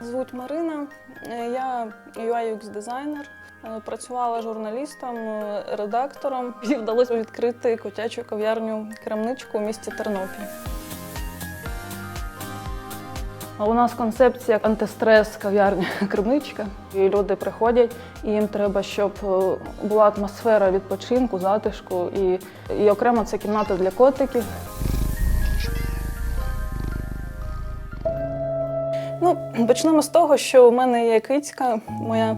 звуть Марина, Е, я UI дизайнер. Працювала журналістом, е, редактором. І вдалося відкрити котячу кав'ярню крамничку у місті Тернопіль. А У нас концепція антистрес кав'ярня крамничка. І люди приходять, і їм треба, щоб е, була атмосфера відпочинку, затишку. І, і окремо це кімната для котиків. Ну, почнемо з того, що в мене є кицька, моя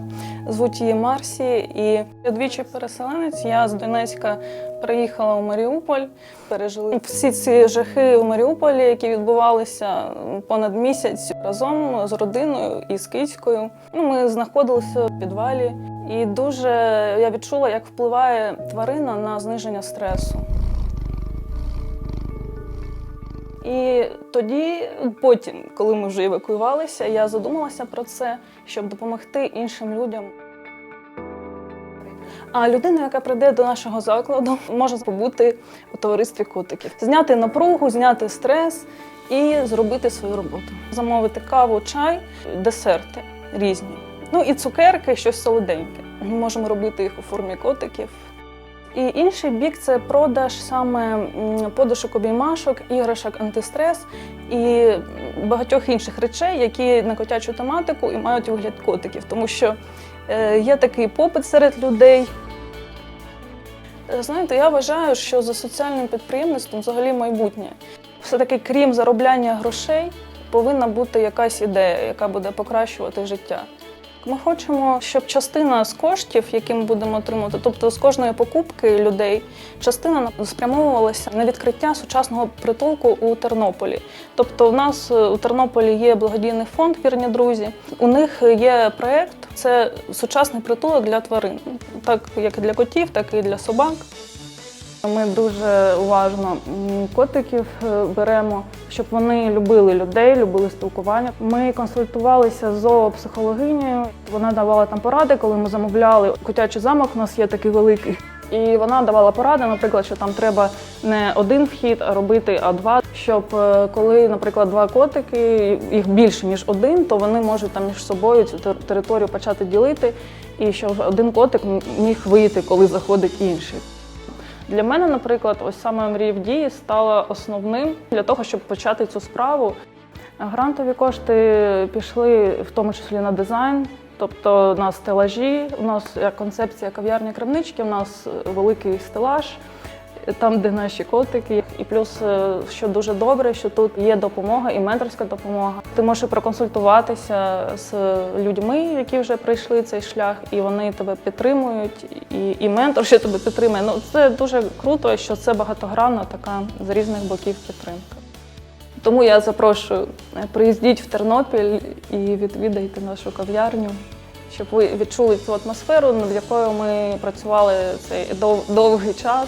звуть її Марсі, і я двічі переселенець. Я з Донецька приїхала у Маріуполь, пережили всі ці жахи в Маріуполі, які відбувалися понад місяць разом з родиною і з кицькою. Ну, ми знаходилися в підвалі, і дуже я відчула, як впливає тварина на зниження стресу. І тоді, потім, коли ми вже евакуювалися, я задумалася про це, щоб допомогти іншим людям. А людина, яка прийде до нашого закладу, може побути у товаристві котиків, зняти напругу, зняти стрес і зробити свою роботу. Замовити каву, чай, десерти різні. Ну і цукерки, щось солоденьке. Ми можемо робити їх у формі котиків. І інший бік це продаж саме подушок обіймашок, іграшок антистрес і багатьох інших речей, які на котячу тематику і мають вигляд котиків, тому що е, є такий попит серед людей. Е, Знаєте, я вважаю, що за соціальним підприємництвом взагалі майбутнє. Все-таки, крім заробляння грошей, повинна бути якась ідея, яка буде покращувати життя. Ми хочемо, щоб частина з коштів, які ми будемо отримувати, тобто з кожної покупки людей, частина спрямовувалася на відкриття сучасного притулку у Тернополі. Тобто, у нас е, у Тернополі є благодійний фонд Вірні друзі. У них є проєкт це сучасний притулок для тварин, так як і для котів, так і для собак. Ми дуже уважно котиків е, беремо, щоб вони любили людей, любили спілкування. Ми консультувалися з зоопсихологинею. Вона давала там поради, коли ми замовляли котячий замок. У нас є такий великий. І вона давала поради, наприклад, що там треба не один вхід, а робити а два. Щоб е, коли, наприклад, два котики, їх більше ніж один, то вони можуть там між собою цю тер- територію почати ділити, і щоб один котик міг вийти, коли заходить інший. Для мене, наприклад, ось саме мрії в дії стала основним для того, щоб почати цю справу. Грантові кошти пішли в тому числі на дизайн, тобто на стелажі. У нас як концепція кав'ярні крамнички, у нас великий стелаж. Там, де наші котики, і плюс, е, що дуже добре, що тут є допомога і менторська допомога. Ти можеш проконсультуватися з людьми, які вже пройшли цей шлях, і вони тебе підтримують, і, і ментор ще тебе підтримує. Ну це дуже круто, що це багатогранна така з різних боків підтримка. Тому я запрошую, е, приїздіть в Тернопіль і відвідайте нашу кав'ярню, щоб ви відчули цю атмосферу, над якою ми працювали цей дов- довгий час.